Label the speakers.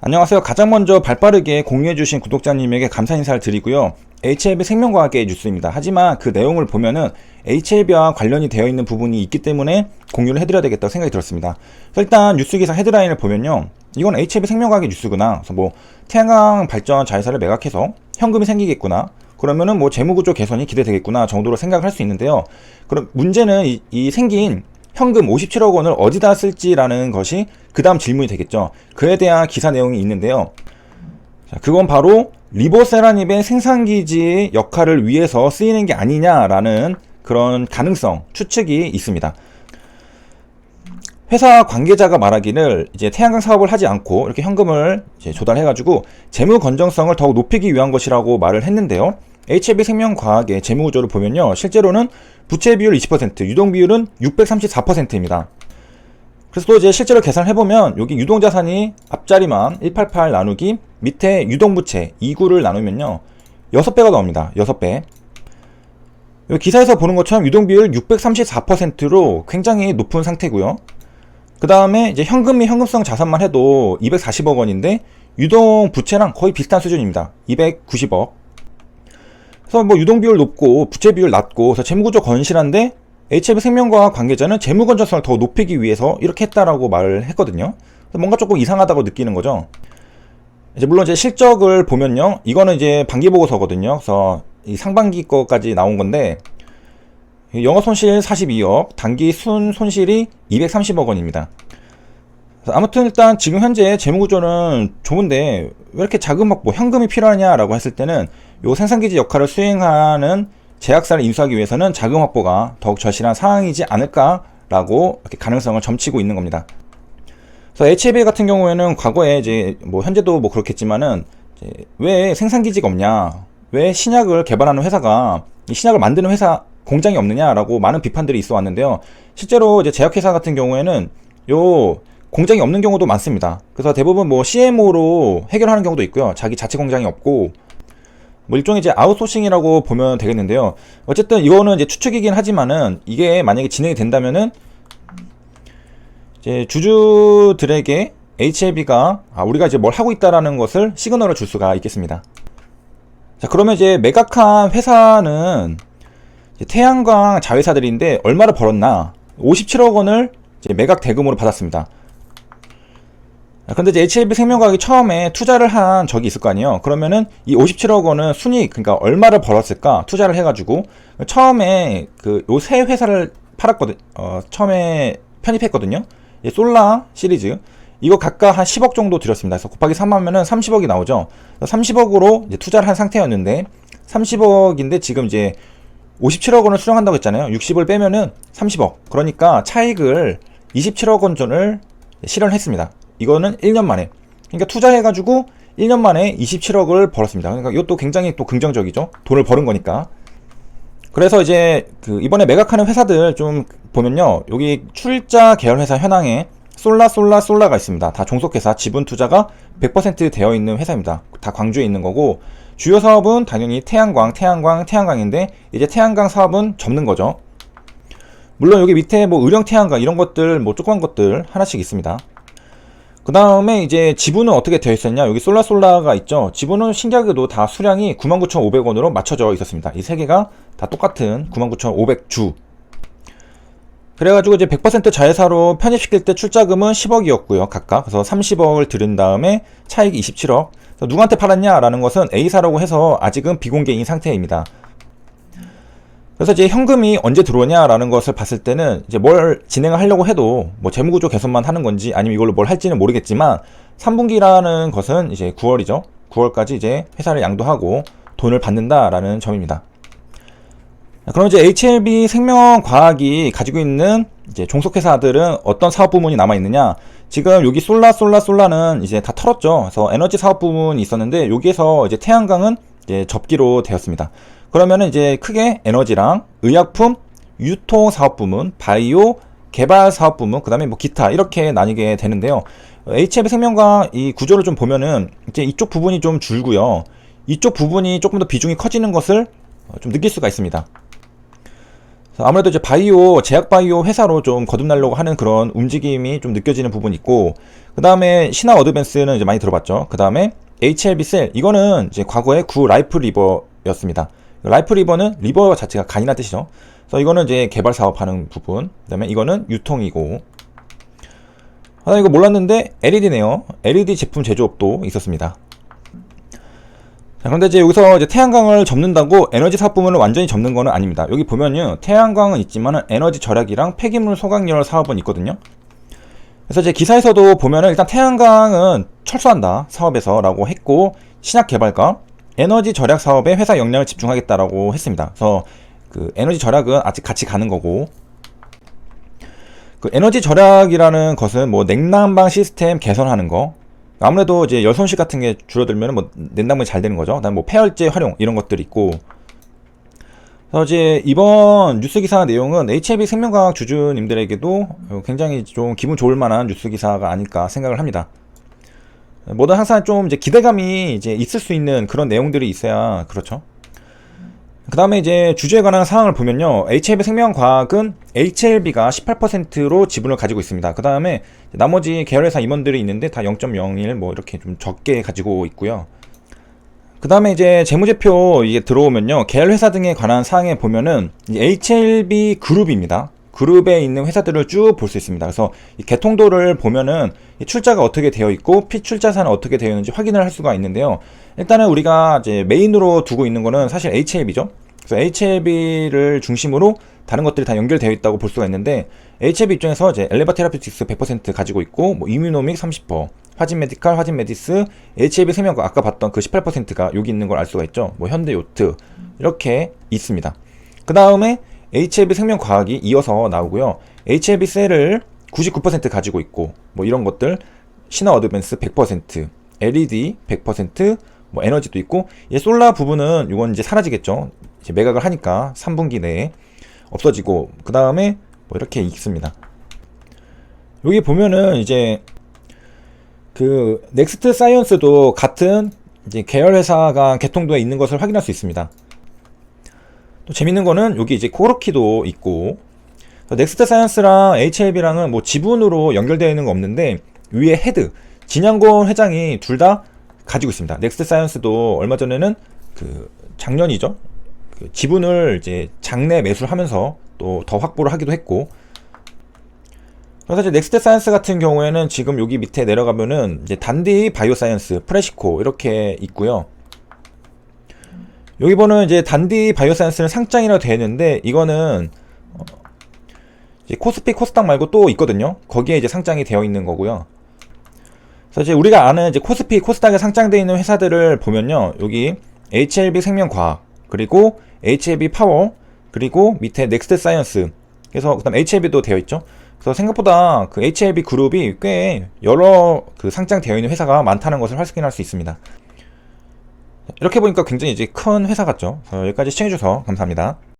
Speaker 1: 안녕하세요. 가장 먼저 발빠르게 공유해주신 구독자님에게 감사 인사를 드리고요. HLB 생명과학의 뉴스입니다. 하지만 그 내용을 보면은 HLB와 관련이 되어 있는 부분이 있기 때문에 공유를 해드려야 되겠다고 생각이 들었습니다. 일단 뉴스 기사 헤드라인을 보면요. 이건 HLB 생명과학의 뉴스구나. 그래서 뭐 태양광 발전 자회사를 매각해서 현금이 생기겠구나. 그러면은 뭐 재무구조 개선이 기대되겠구나 정도로 생각을 할 수 있는데요. 그럼 문제는 이, 이 생긴 현금 57억 원을 어디다 쓸지라는 것이 그 다음 질문이 되겠죠. 그에 대한 기사 내용이 있는데요. 자, 그건 바로 리보세라닙의 생산기지 역할을 위해서 쓰이는 게 아니냐라는 그런 가능성, 추측이 있습니다. 회사 관계자가 말하기를 이제 태양광 사업을 하지 않고 이렇게 현금을 조달해가지고 재무 건전성을 더욱 높이기 위한 것이라고 말을 했는데요. HLB 생명과학의 재무 구조를 보면요. 실제로는 부채 비율 20%, 유동 비율은 634%입니다. 그래서 또 이제 실제로 계산을 해보면 여기 유동자산이 앞자리만 188 나누기 밑에 유동부채 2구를 나누면요. 6배가 나옵니다. 6배. 여기 기사에서 보는 것처럼 유동비율 634%로 굉장히 높은 상태고요. 그 다음에 이제 현금 및 현금성 자산만 해도 240억 원인데 유동 부채랑 거의 비슷한 수준입니다. 290억. 그래서 뭐 유동 비율 높고 부채 비율 낮고 그래서 재무구조 건실한데 HB 생명과학 관계자는 재무 건전성을 더 높이기 위해서 이렇게 했다라고 말을 했거든요. 뭔가 조금 이상하다고 느끼는 거죠. 이제 물론 제 실적을 보면요, 이거는 이제 반기 보고서거든요. 그래서 이 상반기 거까지 나온 건데 영업 손실 42억, 단기 순 손실이 230억 원입니다. 아무튼 일단 지금 현재 재무 구조는 좋은데 왜 이렇게 자금 확보, 현금이 필요하냐라고 했을 때는 요 생산기지 역할을 수행하는 제약사를 인수하기 위해서는 자금 확보가 더욱 절실한 상황이지 않을까라고 이렇게 가능성을 점치고 있는 겁니다. 그래서 HLB 같은 경우에는 과거에 이제 뭐 현재도 뭐 그렇겠지만은 왜 생산기지가 없냐, 왜 신약을 개발하는 회사가 이 신약을 만드는 회사 공장이 없느냐라고 많은 비판들이 있어 왔는데요. 실제로 이제 제약회사 같은 경우에는 요 공장이 없는 경우도 많습니다. 그래서 대부분 뭐 CMO로 해결하는 경우도 있고요. 자기 자체 공장이 없고 뭐 일종의 이제 아웃소싱이라고 보면 되겠는데요. 어쨌든 이거는 이제 추측이긴 하지만은 이게 만약에 진행이 된다면은 이제 주주들에게 HLB가 아, 우리가 이제 뭘 하고 있다라는 것을 시그널을 줄 수가 있겠습니다. 자, 그러면 이제 매각한 회사는 이제 태양광 자회사들인데 얼마를 벌었나? 57억 원을 매각 대금으로 받았습니다. 아, 근데 이제 HLB 생명과학이 처음에 투자를 한 적이 있을 거 아니에요. 그러면은 이 57억 원은 순이익, 그러니까 얼마를 벌었을까 투자를 해가지고 처음에 그 요 세 회사를 팔았거든. 어, 처음에 편입했거든요. 이 솔라 시리즈 이거 각각 한 10억 정도 들였습니다. 그래서 곱하기 3하면은 30억이 나오죠. 30억으로 이제 투자를 한 상태였는데 30억인데 지금 이제 57억 원을 수령한다고 했잖아요. 60을 빼면은 30억. 그러니까 차익을 27억 원 전을 실현했습니다. 이거는 1년 만에. 그러니까 투자해가지고 1년 만에 27억을 벌었습니다. 그러니까 이것도 굉장히 또 긍정적이죠. 돈을 버는 거니까. 그래서 이제 그 이번에 매각하는 회사들 좀 보면요. 여기 출자 계열 회사 현황에 솔라 솔라 솔라가 있습니다. 다 종속회사 지분 투자가 100% 되어 있는 회사입니다. 다 광주에 있는 거고 주요 사업은 당연히 태양광, 태양광, 태양광인데 이제 태양광 사업은 접는 거죠. 물론 여기 밑에 뭐 의령 태양광 이런 것들 뭐 조그만 것들 하나씩 있습니다. 그 다음에 이제 지분은 어떻게 되어 있었냐? 여기 솔라솔라가 있죠? 지분은 신기하게도 다 수량이 99,500원으로 맞춰져 있었습니다. 이 세 개가 다 똑같은 99,500주. 그래가지고 이제 100% 자회사로 편입시킬 때 출자금은 10억이었고요 각각. 그래서 30억을 들인 다음에 차익이 27억. 누구한테 팔았냐라는 것은 A사라고 해서 아직은 비공개인 상태입니다 그래서 이제 현금이 언제 들어오냐라는 것을 봤을 때는 이제 뭘 진행을 하려고 해도 뭐 재무구조 개선만 하는 건지 아니면 이걸로 뭘 할지는 모르겠지만 3분기라는 것은 이제 9월이죠. 9월까지 이제 회사를 양도하고 돈을 받는다라는 점입니다. 그럼 이제 HLB 생명과학이 가지고 있는 이제 종속회사들은 어떤 사업 부문이 남아 있느냐? 지금 여기 솔라 솔라 솔라는 이제 다 털었죠. 그래서 에너지 사업 부문이 있었는데 여기에서 이제 태양광은 이제 접기로 되었습니다. 그러면은 이제 크게 에너지랑 의약품, 유통 사업 부문, 바이오, 개발 사업 부문, 그 다음에 뭐 기타 이렇게 나뉘게 되는데요. HF 생명과 이 구조를 좀 보면은 이제 이쪽 부분이 좀 줄고요. 이쪽 부분이 조금 더 비중이 커지는 것을 좀 느낄 수가 있습니다. 아무래도 이제 바이오, 제약 바이오 회사로 좀 거듭나려고 하는 그런 움직임이 좀 느껴지는 부분이 있고, 그 다음에 신화 어드밴스는 이제 많이 들어봤죠. 그 다음에 HLB 셀, 이거는 이제 과거에 구 라이프 리버였습니다. 라이프 리버는 리버 자체가 간이란 뜻이죠. 그래서 이거는 이제 개발 사업하는 부분, 그 다음에 이거는 유통이고, 아, 이거 몰랐는데 LED네요. LED 제품 제조업도 있었습니다. 자, 그런데 이제 여기서 이제 태양광을 접는다고 에너지 사업 부문을 완전히 접는 거는 아닙니다. 여기 보면요. 태양광은 있지만은 에너지 절약이랑 폐기물 소각열 사업은 있거든요. 그래서 이제 기사에서도 보면은 일단 태양광은 철수한다. 사업에서 라고 했고 신약 개발과 에너지 절약 사업에 회사 역량을 집중하겠다라고 했습니다. 그래서 그 에너지 절약은 아직 같이 가는 거고 그 에너지 절약이라는 것은 뭐 냉난방 시스템 개선하는 거 아무래도 이제 열 손실 같은 게 줄어들면 뭐 냉난방이 잘 되는 거죠. 그다음 뭐 폐열제 활용 이런 것들이 있고. 그래서 이제 이번 뉴스 기사 내용은 HLB 생명과학 주주님들에게도 굉장히 좀 기분 좋을 만한 뉴스 기사가 아닐까 생각을 합니다. 뭐든 항상 좀 이제 기대감이 이제 있을 수 있는 그런 내용들이 있어야 그렇죠. 그 다음에 이제 주주에 관한 사항을 보면요. HLB 생명과학은 HLB가 18%로 지분을 가지고 있습니다. 그 다음에 나머지 계열회사 임원들이 있는데 다 0.01 뭐 이렇게 좀 적게 가지고 있고요. 그 다음에 이제 재무제표 이게 들어오면요. 계열회사 등에 관한 사항에 보면은 HLB 그룹입니다. 그룹에 있는 회사들을 쭉 볼 수 있습니다. 그래서 이 개통도를 보면은 이 출자가 어떻게 되어 있고 피출자산은 어떻게 되어 있는지 확인을 할 수가 있는데요. 일단은 우리가 이제 메인으로 두고 있는 거는 사실 HLB죠. 그래서 HLB를 중심으로 다른 것들이 다 연결되어 있다고 볼 수가 있는데 HLB 입장에서 이제 엘레바 테라피틱스 100% 가지고 있고 뭐 이뮤노믹 30%, 화진 메디칼, 화진 메디스, HLB 세명과 아까 봤던 그 18%가 여기 있는 걸 알 수가 있죠. 뭐 현대 요트 이렇게 있습니다. 그 다음에 HLB 생명과학이 이어서 나오고요. HLB 셀을 99% 가지고 있고 뭐 이런 것들 신화 어드밴스 100%, LED 100%, 뭐 에너지도 있고 이 솔라 부분은 이건 이제 사라지겠죠. 이제 매각을 하니까 3분기 내에 없어지고 그 다음에 뭐 이렇게 있습니다. 여기 보면은 이제 그 넥스트 사이언스도 같은 이제 계열 회사가 개통도에 있는 것을 확인할 수 있습니다. 또 재밌는 거는 여기 이제 코르키도 있고 넥스트 사이언스랑 HLB랑은 뭐 지분으로 연결되어 있는 거 없는데 위에 헤드 진양곤 회장이 둘 다 가지고 있습니다. 넥스트 사이언스도 얼마 전에는 그 작년이죠. 그 지분을 이제 장내 매수하면서 또 더 확보를 하기도 했고 이제 넥스트 사이언스 같은 경우에는 지금 여기 밑에 내려가면은 이제 단디 바이오 사이언스, 프레시코 이렇게 있고요. 여기 보는 이제 단디 바이오 사이언스는 상장이라고 되어 있는데 이거는 어, 코스피 코스닥 말고 또 있거든요. 거기에 이제 상장이 되어 있는 거고요. 그래서 이제 우리가 아는 이제 코스피 코스닥에 상장되어 있는 회사들을 보면요. 여기 HLB 생명과학 그리고 HLB 파워 그리고 밑에 넥스트 사이언스 그래서 그다음 HLB도 되어 있죠. 그래서 생각보다 그 HLB 그룹이 꽤 여러 그 상장되어 있는 회사가 많다는 것을 확인할 수 있습니다. 이렇게 보니까 굉장히 이제 큰 회사 같죠. 여기까지 시청해주셔서 감사합니다.